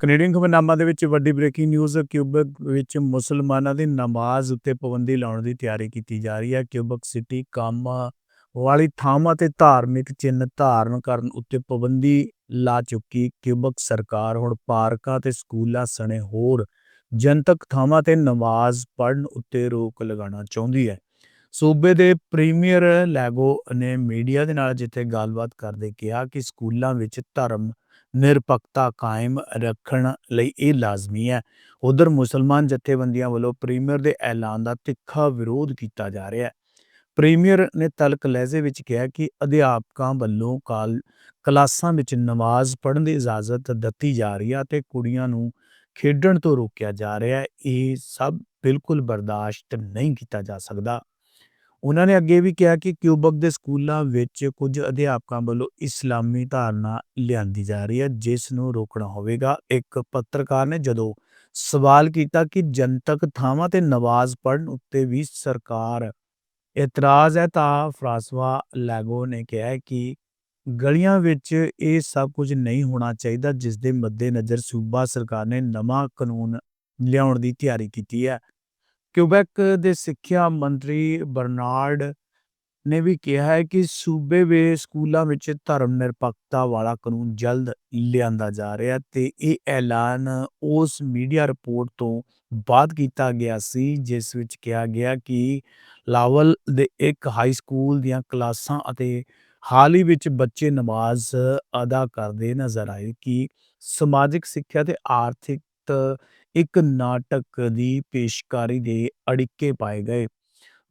Canadian ਖਬਰਨਾਮਾ ਦੇ ਵਿੱਚ ਵੱਡੀ ਬ੍ਰੇਕਿੰਗ ਨਿਊਜ਼, ਕਿਊਬਕ ਵਿੱਚ ਮੁਸਲਮਾਨਾਂ ਦੀ ਨਮਾਜ਼ ਉੱਤੇ ਪਾਬੰਦੀ ਲਾਉਣ ਦੀ ਤਿਆਰੀ ਕੀਤੀ ਜਾ ਰਹੀ ਹੈ। ਕਿਊਬਕ ਸਿਟੀ ਕੰਮ ਵਾਲੀ ਥਾਵਾਂ ਤੇ ਧਾਰਮਿਕ ਚਿੰਨ੍ਹ ਧਾਰਨ ਕਰਨ ਉੱਤੇ ਪਾਬੰਦੀ ਲਾ ਚੁੱਕੀ ਕਿਊਬਕ ਸਰਕਾਰ। ਹੁਣ ਪਾਰਕਾਂ ਤੇ ਸਕੂਲਾਂ ਸਣੇ ਹੋਰ ਜਨਤਕ ਥਾਵਾਂ ਤੇ ਨਮਾਜ਼ ਪੜ੍ਹਨ ਉੱਤੇ ਰੋਕ ਲਗਾਉਣਾ ਚਾਹੁੰਦੀ ਹੈ। ਸੂਬੇ ਦੇ ਪ੍ਰੀਮੀਅਰ ਲੈਗੋ ਨੇ ਮੀਡੀਆ ਦੇ ਨਾਲ ਜਿੱਥੇ ਗੱਲਬਾਤ ਕਰਦੇ ਕਿਹਾ ਕਿ ਸਕੂਲਾਂ ਵਿੱਚ ਧਰਮ ਨਿਰਪੱਖਤਾ ਕਾਇਮ ਰੱਖਣ ਲਈ ਇਹ ਲਾਜ਼ਮੀ ਹੈ। ਉਧਰ ਮੁਸਲਮਾਨ ਜਥੇਬੰਦੀਆਂ ਵੱਲੋਂ ਪ੍ਰੀਮੀਅਰ ਦੇ ਐਲਾਨ ਦਾ ਤਿੱਖਾ ਵਿਰੋਧ ਕੀਤਾ ਜਾ ਰਿਹਾ ਹੈ। ਪ੍ਰੀਮੀਅਰ ਨੇ ਤਲਕ ਲਹਿਜ਼ੇ ਵਿੱਚ ਕਿਹਾ ਕਿ ਅਧਿਆਪਕਾਂ ਵੱਲੋਂ ਕਾਲ, ਕਲਾਸਾਂ ਵਿੱਚ ਨਮਾਜ਼ ਪੜ੍ਹਨ ਦੀ ਇਜਾਜ਼ਤ ਦਿੱਤੀ ਜਾ ਰਹੀ ਹੈ ਤੇ ਕੁੜੀਆਂ ਨੂੰ ਖੇਡਣ ਤੋਂ ਰੋਕਿਆ ਜਾ ਰਿਹਾ ਹੈ। ਇਹ ਸਭ ਬਿਲਕੁਲ ਬਰਦਾਸ਼ਤ ਨਹੀਂ ਕੀਤਾ ਜਾ ਸਕਦਾ। ਉਹਨਾਂ ਨੇ ਅੱਗੇ ਵੀ ਕਿਹਾ ਕਿ ਕਿਊਬਕ ਦੇ ਸਕੂਲਾਂ ਵਿੱਚ ਕੁਝ ਅਧਿਆਪਕਾਂ ਵੱਲੋਂ ਇਸਲਾਮੀ ਧਾਰਨਾ ਲਿਆਂਦੀ ਜਾ ਰਹੀ ਹੈ, ਜਿਸ ਨੂੰ ਰੋਕਣਾ ਹੋਵੇਗਾ। ਇੱਕ ਪੱਤਰਕਾਰ ਨੇ ਜਦੋਂ ਸਵਾਲ ਕੀਤਾ ਕਿ ਜਨਤਕ ਥਾਵਾਂ ਤੇ ਨਵਾਜ਼ ਪੜ੍ਹਨ ਉੱਤੇ ਵੀ ਸਰਕਾਰ ਇਤਰਾਜ਼ ਹੈ, ਤਾਂ ਫਰਾਂਸਵਾ ਲੈਗੋ ਨੇ ਕਿਹਾ ਕਿ ਗਲੀਆਂ ਵਿੱਚ ਇਹ ਸਭ ਕੁਝ ਨਹੀਂ ਹੋਣਾ ਚਾਹੀਦਾ, ਜਿਸ ਦੇ ਮੱਦੇਨਜ਼ਰ ਸੂਬਾ ਸਰਕਾਰ ਨੇ ਨਵਾਂ ਕਾਨੂੰਨ ਲਿਆਉਣ ਦੀ ਤਿਆਰੀ ਕੀਤੀ ਹੈ। ਕਿਊਬੈਕ ਦੇ ਸਿੱਖਿਆ ਮੰਤਰੀ ਬਰਨਾਰਡ ਨੇ ਵੀ ਕਿਹਾ ਹੈ ਕਿ ਸੂਬੇ ਦੇ ਸਕੂਲਾਂ ਵਿੱਚ ਧਰਮ ਨਿਰਪੱਖਤਾ ਵਾਲਾ ਕਾਨੂੰਨ ਜਲਦ ਲਿਆਂਦਾ ਜਾ ਰਿਹਾ ਤੇ ਇਹ ਐਲਾਨ ਉਸ ਮੀਡੀਆ ਰਿਪੋਰਟ ਤੋਂ ਬਾਅਦ ਕੀਤਾ ਗਿਆ ਸੀ, ਜਿਸ ਵਿੱਚ ਕਿਹਾ ਗਿਆ ਕਿ ਲਾਵਲ ਦੇ ਇੱਕ ਹਾਈ ਸਕੂਲ ਦੀਆਂ ਕਲਾਸਾਂ ਅਤੇ ਹਾਲ ਹੀ ਵਿੱਚ ਬੱਚੇ ਨਮਾਜ਼ ਅਦਾ ਕਰਦੇ ਨਜ਼ਰ ਆਏ ਕਿ ਸਮਾਜਿਕ ਸਿੱਖਿਆ ਤੇ ਆਰਥਿਕ ਇੱਕ ਨਾਟਕ ਦੀ ਪੇਸ਼ਕਾਰੀ ਦੇ ਅੜਿੱਕੇ ਪਾਏ ਗਏ।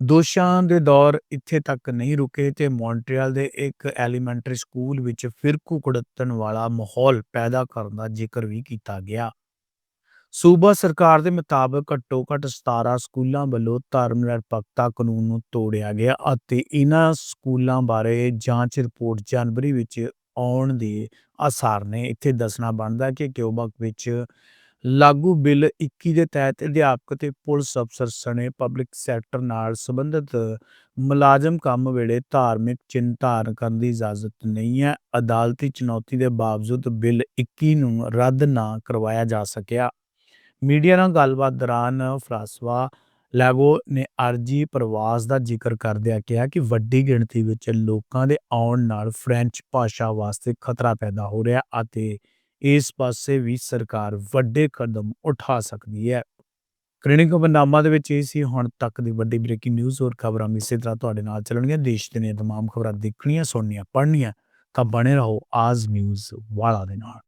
ਦੋਸ਼ਾਂ ਦੇ ਦੌਰ ਇੱਥੇ ਤੱਕ ਨਹੀਂ ਰੁਕੇ ਤੇ ਮੌਂਟਰੀਅਲ ਦੇ ਇੱਕ ਐਲੀਮੈਂਟਰੀ ਸਕੂਲ ਵਿੱਚ ਫਿਰਕੂ ਕੁੜੱਤਣ ਵਾਲਾ ਮਾਹੌਲ ਪੈਦਾ ਕਰਨ ਦਾ ਜ਼ਿਕਰ ਵੀ ਕੀਤਾ ਗਿਆ। ਸੂਬਾ ਸਰਕਾਰ ਦੇ ਮੁਤਾਬਕ ਘੱਟੋ ਘੱਟ 17 ਸਕੂਲਾਂ ਵੱਲੋਂ ਧਰਮ ਨਿਰਪੱਖਤਾ ਕਾਨੂੰਨ ਨੂੰ ਤੋੜਿਆ ਗਿਆ ਅਤੇ ਇਹਨਾਂ ਸਕੂਲਾਂ ਬਾਰੇ ਜਾਂਚ ਰਿਪੋਰਟ ਜਨਵਰੀ ਵਿੱਚ ਆਉਣ ਦੇ ਆਸਾਰ ਨੇ। ਇੱਥੇ ਦੱਸਣਾ ਬਣਦਾ ਕਿ ਕਿਊਬਕ ਵਿੱਚ ਲਾਗੂ ਬਿੱਲ 21 ਦੇ ਤਹਿਤ ਅਧਿਆਪਕ ਤੇ ਪੁਲਿਸ ਅਫਸਰ ਸਣੇ ਪਬਲਿਕ ਸੈਕਟਰ ਨਾਲ ਸੰਬੰਧਿਤ ਮੁਲਾਜ਼ਮ ਕੰਮ ਵੇਲੇ ਧਾਰਮਿਕ ਚਿੰਨ੍ਹ ਧਾਰਨ ਕਰਨ ਦੀ ਇਜਾਜ਼ਤ ਨਹੀਂ ਹੈ। ਅਦਾਲਤੀ ਚੁਣੌਤੀ ਦੇ ਬਾਵਜੂਦ ਬਿੱਲ 21 ਨੂੰ ਰੱਦ ਨਾ ਕਰਵਾਇਆ ਜਾ ਸਕਿਆ। ਮੀਡੀਆ ਨਾਲ ਗੱਲਬਾਤ ਦੌਰਾਨ ਫਰਾਂਸਵਾ ਲੈਗੋ ਨੇ ਅਰਜੀ ਪ੍ਰਵਾਸ ਦਾ ਜ਼ਿਕਰ ਕਰਦਿਆਂ ਕਿਹਾ ਕਿ ਵੱਡੀ ਗਿਣਤੀ ਵਿੱਚ ਲੋਕਾਂ ਦੇ ਆਉਣ ਨਾਲ ਫ੍ਰੈਂਚ ਭਾਸ਼ਾ ਵਾਸਤੇ ਖਤਰਾ ਪੈਦਾ ਹੋ ਰਿਹਾ ਅਤੇ ਇਸ ਪਾਸੇ ਵੀ ਸਰਕਾਰ ਵੱਡੇ ਕਦਮ ਉਠਾ ਸਕਦੀ ਹੈ ਕਲੀਨਿਕ ਬਨਾਮਾ ਦੇ ਵਿੱਚ ਇਹ ਸੀ ਹੁਣ ਤੱਕ ਦੀ ਵੱਡੀ ਬ੍ਰੇਕਿੰਗ ਨਿਊਜ਼ ਹੋਰ ਖਬਰਾਂ ਇਸੇ ਤਰ੍ਹਾਂ ਤੁਹਾਡੇ ਨਾਲ ਚੱਲਣਗੀਆਂ ਦੇਸ਼ ਦੀਆਂ तमाम ਖਬਰਾਂ ਦੇਖਣੀਆਂ ਸੁਣਨੀਆਂ ਪੜ੍ਹਨੀਆਂ ਤਾਂ ਬਣੇ ਰਹੋ ਆਜ਼ ਨਿਊਜ਼ ਵਾਲਾ ਦੇ ਨਾਲ